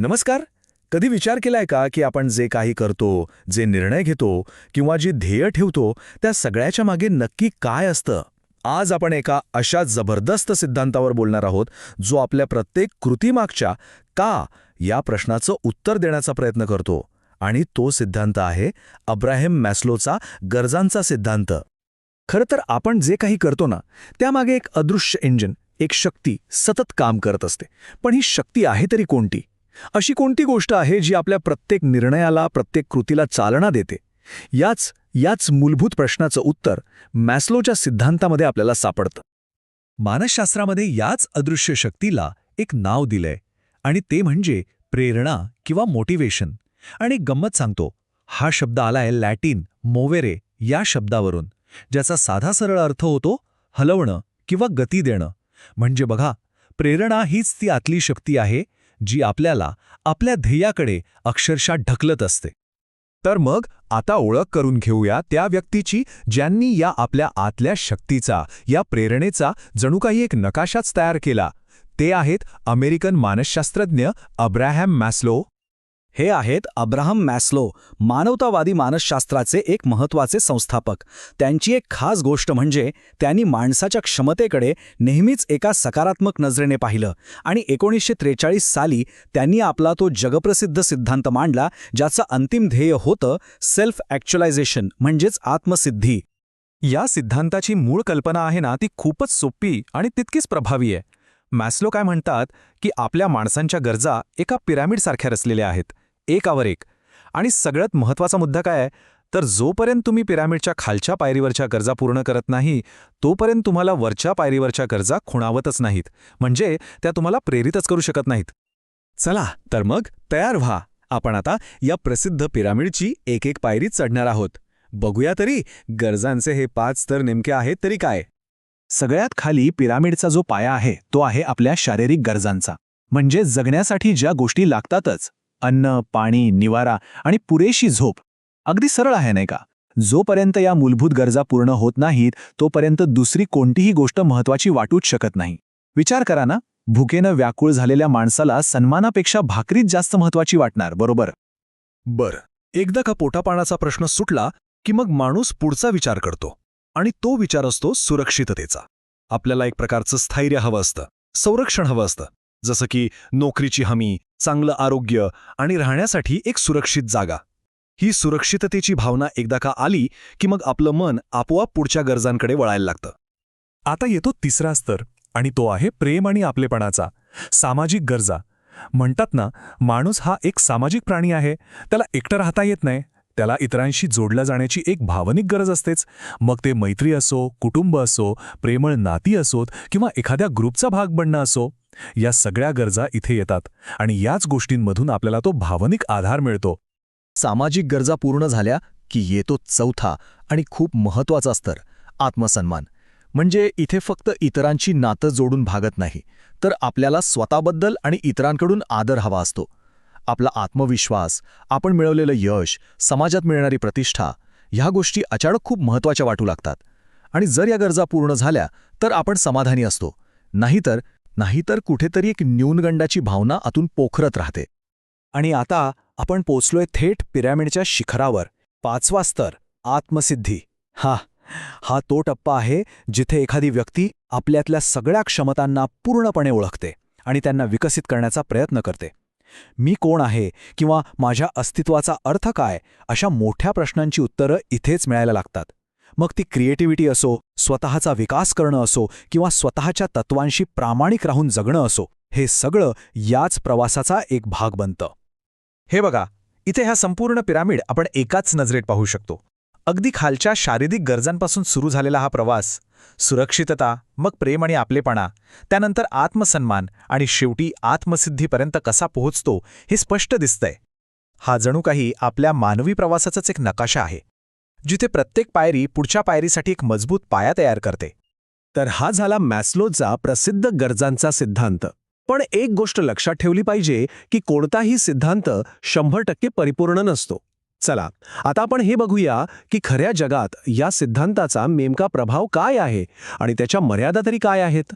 नमस्कार. कधी विचार केलाय का की आपण जे काही करतो जे निर्णय घेतो किंवा जी ध्येय ठेवतो त्या सगळ्याच्या मागे नक्की काय असतं? आज आपण एका अशा जबरदस्त सिद्धांतावर बोलणार आहोत जो आपल्या प्रत्येक कृतीमागच्या का या प्रश्नाचं उत्तर देण्याचा प्रयत्न करतो. आणि तो सिद्धांत आहे अब्राहिम मॅस्लोचा गरजांचा सिद्धांत. खरं तर आपण जे काही करतो ना त्यामागे एक अदृश्य इंजिन एक शक्ती सतत काम करत असते. पण ही शक्ती आहे तरी कोणती? अशी कोणती गोष्ट आहे जी आपल्या प्रत्येक निर्णयाला प्रत्येक कृतीला चालना देते? याच याच मूलभूत प्रश्नाचं उत्तर मॅस्लोच्या सिद्धांतामध्ये आपल्याला सापडतं. मानसशास्त्रामध्ये याच अदृश्य शक्तीला एक नाव दिलंय आणि ते म्हणजे प्रेरणा किंवा मोटिवेशन. आणि गंमत सांगतो हा शब्द आलाय लॅटिन मोवेरे या शब्दावरून ज्याचा साधा सरळ अर्थ होतो हलवणं किंवा गती देणं. म्हणजे बघा प्रेरणा हीच ती आतली शक्ती आहे जी आपल्याला आपल्या ध्येयाकडे अक्षरशः ढकलत असते. तर मग आता ओळख करून घेऊया त्या व्यक्तीची ज्यांनी या आपल्या आतल्या शक्तीचा या प्रेरणेचा जणू काही एक नकाशाच तयार केला. ते आहेत अमेरिकन मानसशास्त्रज्ञ अब्राहॅम मॅस्लो हे आहेत अब्राहम मॅस्लो मानवतावादी मानसशास्त्राचे एक महत्त्वाचे संस्थापक. त्यांची एक खास गोष्ट म्हणजे त्यांनी माणसाच्या क्षमतेकडे नेहमीच एका सकारात्मक नजरेने पाहिलं आणि एकोणीसशे त्रेचाळीस साली त्यांनी आपला तो जगप्रसिद्ध सिद्धांत मांडला ज्याचं अंतिम ध्येय होतं सेल्फ ॲक्च्युलायझेशन म्हणजेच आत्मसिद्धी. या सिद्धांताची मूळ कल्पना आहे ना ती खूपच सोपी आणि तितकीच प्रभावी आहे. मॅस्लो काय म्हणतात की आपल्या माणसांच्या गरजा एका पिरामिडसारख्या रचलेल्या आहेत. एकावर एक. आणि सगळ्यात महत्त्वाचा मुद्दा काय आहे? तर जोपर्यंत तुम्ही पिरामिडच्या खालच्या पायरीवरच्या गरजा पूर्ण करत नाही तोपर्यंत तुम्हाला वरच्या पायरीवरच्या गरजा खुणावतच नाहीत. म्हणजे त्या तुम्हाला प्रेरितच करू शकत नाहीत. चला तर मग तयार व्हा. आपण आता या प्रसिद्ध पिरामिडची एक एक पायरी चढणार आहोत. बघूया तरी गरजांचे हे पाच स्तर नेमके आहेत तरी काय? सगळ्यात खाली पिरामिडचा जो पाया आहे तो आहे आपल्या शारीरिक गरजांचा. म्हणजे जगण्यासाठी ज्या गोष्टी लागतातच अन्न पाणी निवारा आणि पुरेशी झोप. अगदी सरळ आहे नाही का? जोपर्यंत या मूलभूत गरजा पूर्ण होत नाहीत तोपर्यंत दुसरी कोणतीही गोष्ट महत्वाची वाटूच शकत नाही. विचार करा ना भुकेनं व्याकुळ झालेल्या माणसाला सन्मानापेक्षा भाकरीच जास्त महत्वाची वाटणार बरोबर? बरं. एकदा का पोटापाण्याचा प्रश्न सुटला की मग माणूस पुढचा विचार करतो आणि तो विचार असतो सुरक्षिततेचा. आपल्याला एक प्रकारचं स्थैर्य हवं असतं संरक्षण हवं असतं. जसं की नोकरीची हमी चांगलं आरोग्य आणि राहण्यासाठी एक सुरक्षित जागा. ही सुरक्षिततेची भावना एकदा का आली की मग आपलं मन आपोआप पुढच्या गरजांकडे वळायला लागतं. आता येतो तिसरा स्तर आणि तो आहे प्रेम आणि आपलेपणाचा सामाजिक गरजा. म्हणतात ना माणूस हा एक सामाजिक प्राणी आहे त्याला एकटं राहता येत नाही त्याला इतरांशी जोडल्या जाण्याची एक भावनिक गरज असतेच. मग ते मैत्री असो कुटुंब असो प्रेमळ नाती असोत किंवा एखाद्या ग्रुपचा भाग बनणं असो या सगळ्या गरजा इथे येतात आणि याच गोष्टींमधून आपल्याला तो भावनिक आधार मिळतो. सामाजिक गरजा पूर्ण झाल्या की येतो चौथा आणि खूप महत्त्वाचा स्तर आत्मसन्मान. म्हणजे इथे फक्त इतरांची नातं जोडून भागत नाही तर आपल्याला स्वतःबद्दल आणि इतरांकडून आदर हवा असतो. आपला आत्मविश्वास आपण मिळवलेलं यश समाजात मिळणारी प्रतिष्ठा ह्या गोष्टी अचानक खूप महत्त्वाच्या वाटू लागतात. आणि जर या गरजा पूर्ण झाल्या तर आपण समाधानी असतो. नाहीतर नाहीतर कुठेतरी एक न्यूनगंडाची भावना आतून पोखरत राहते. आणि आता आपण पोचलोय थेट पिरॅमिडच्या शिखरावर पाचवा स्तर आत्मसिद्धी. हा हा तो टप्पा आहे जिथे एखादी व्यक्ती आपल्यातल्या सगळ्या क्षमतांना पूर्णपणे ओळखते आणि त्यांना विकसित करण्याचा प्रयत्न करते. मी कोण आहे किंवा माझ्या अस्तित्वाचा अर्थ काय अशा मोठ्या प्रश्नांची उत्तरं इथेच मिळायला लागतात. मग ती क्रिएटिव्हिटी असो स्वतःचा विकास करणं असो किंवा स्वतःच्या तत्वांशी प्रामाणिक राहून जगणं असो हे सगळं याच प्रवासाचा एक भाग बनतं. हे बघा इथे हा संपूर्ण पिरामिड आपण एकाच नजरेत पाहू शकतो. अगदी खालच्या शारीरिक गरजांपासून सुरू झालेला हा प्रवास सुरक्षितता मग प्रेम आणि आपलेपणा त्यानंतर आत्मसन्मान आणि शेवटी आत्मसिद्धीपर्यंत कसा पोहोचतो हे स्पष्ट दिसतंय. हा जणू काही आपल्या मानवी प्रवासाचाच एक नकाशा आहे. जिथे प्रत्येक पायरी पुढच्या पायरीसाठी एक मजबूत पाया तयार करते. तर हा झाला मॅस्लोचा प्रसिद्ध गरजांचा सिद्धांत. पण एक गोष्ट लक्षात ठेवली पाहिजे की कोणताही सिद्धांत शंभर टक्के परिपूर्ण नसतो. चला आता आपण हे बघूया की खऱ्या जगात या सिद्धांताचा नेमका प्रभाव काय आहे आणि त्याच्या मर्यादा तरी काय आहेत?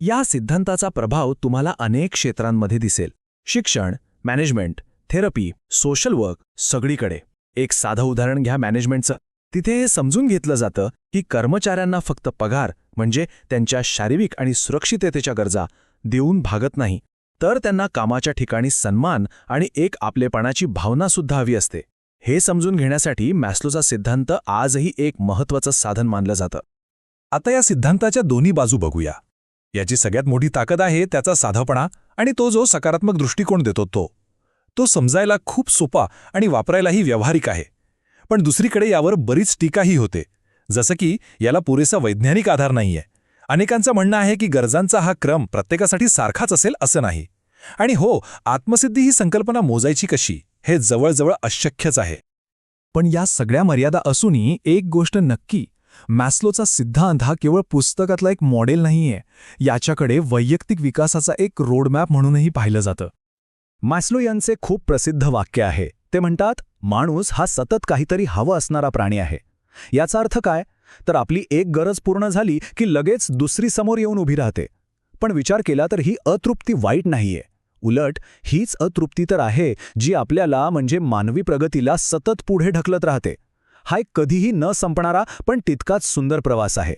या सिद्धांताचा प्रभाव तुम्हाला अनेक क्षेत्रांमध्ये दिसेल. शिक्षण मॅनेजमेंट थेरपी सोशल वर्क सगळीकडे. एक साधं उदाहरण घ्या मॅनेजमेंटचं. तिथे हे समजून घेतलं जातं की कर्मचाऱ्यांना फक्त पगार म्हणजे त्यांच्या शारीरिक आणि सुरक्षिततेच्या गरजा देऊन भागत नाही तर त्यांना कामाच्या ठिकाणी सन्मान आणि एक आपलेपणाची भावनासुद्धा हवी असते. हे समजून घेण्यासाठी मॅस्लोचा सिद्धांत आजही एक महत्त्वाचं साधन मानलं जातं. आता या सिद्धांताच्या दोन्ही बाजू बघूया. याची सगळ्यात मोठी ताकद आहे त्याचा साधापणा आणि तो जो सकारात्मक दृष्टिकोन देतो तो. तो समजायला खूप सोपा आणि वापरायलाही व्यावहारिक आहे. पण दुसरीकडे यावर बरीच टीकाही होते. जसं की याला पुरेसा वैज्ञानिक आधार नाहीये. अनेकांचं म्हणणं आहे की गरजांचा हा क्रम प्रत्येकासाठी सारखाच असेल असं नाही. आणि हो आत्मसिद्धी ही संकल्पना मोजायची कशी हे जवळजवळ अशक्यच आहे. पण या सगळ्या मर्यादा असूनही एक गोष्ट नक्की मॅस्लोचा सिद्धांत हा केवळ पुस्तकातला एक मॉडेल नाहीये. याच्याकडे वैयक्तिक विकासाचा एक रोडमॅप म्हणूनही पाहिलं जातं. मॅस्लो यांचे खूप प्रसिद्ध वाक्य आहे. ते म्हणतात माणूस हा सतत काहीतरी हवं असणारा प्राणी आहे. याचा अर्थ काय? तर आपली एक गरज पूर्ण झाली की लगेच दुसरी समोर येऊन उभी राहते. पण विचार केला तर ही अतृप्ती वाईट नाहीये. उलट हीच अतृप्ती तर आहे जी आपल्याला म्हणजे मानवी प्रगतीला सतत पुढे ढकलत राहते. हा एक कधीही न संपणारा पण तितकाच सुंदर प्रवास आहे.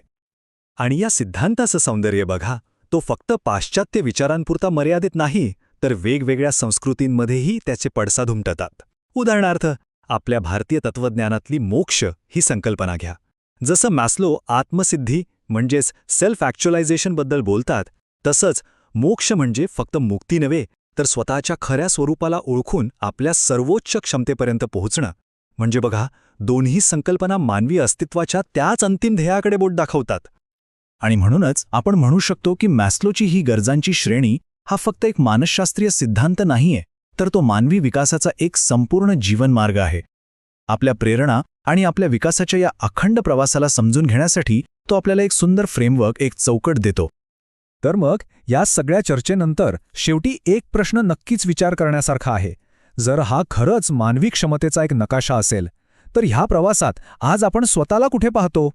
आणि या सिद्धांताचं सौंदर्य बघा. तो फक्त पाश्चात्य विचारांपुरता मर्यादित नाही तर वेगवेगळ्या संस्कृतींमध्येही त्याचे पडसाद उमटतात उदाहरणार्थ आपल्या भारतीय तत्त्वज्ञानातली मोक्ष ही संकल्पना घ्या. जसं मॅस्लो आत्मसिद्धी म्हणजेच सेल्फ ॲक्च्युलायझेशनबद्दल बोलतात तसंच मोक्ष म्हणजे फक्त मुक्ती नव्हे तर स्वतःच्या खऱ्या स्वरूपाला ओळखून आपल्या सर्वोच्च क्षमतेपर्यंत पोहोचणं. म्हणजे बघा दोन्ही संकल्पना मानवी अस्तित्वाच्या त्याच अंतिम ध्येयाकडे बोट दाखवतात. आणि म्हणूनच आपण म्हणू शकतो की मॅस्लोची ही गरजांची श्रेणी हा फक्त एक मानसशास्त्रीय सिद्धांत नाहीये तर तो मानवी विकासाचा एक संपूर्ण जीवनमार्ग आहे. आपल्या प्रेरणा आणि आपल्या विकासाच्या या अखंड प्रवासाला समजून घेण्यासाठी तो आपल्याला एक सुंदर फ्रेमवर्क एक चौकट देतो. तर मग या सगळ्या चर्चेनंतर शेवटी एक प्रश्न नक्कीच विचार करण्यासारखा आहे. जर हा खरंच मानवी क्षमतेचा एक नकाशा असेल तर ह्या प्रवासात आज आपण स्वतःला कुठे पाहतो?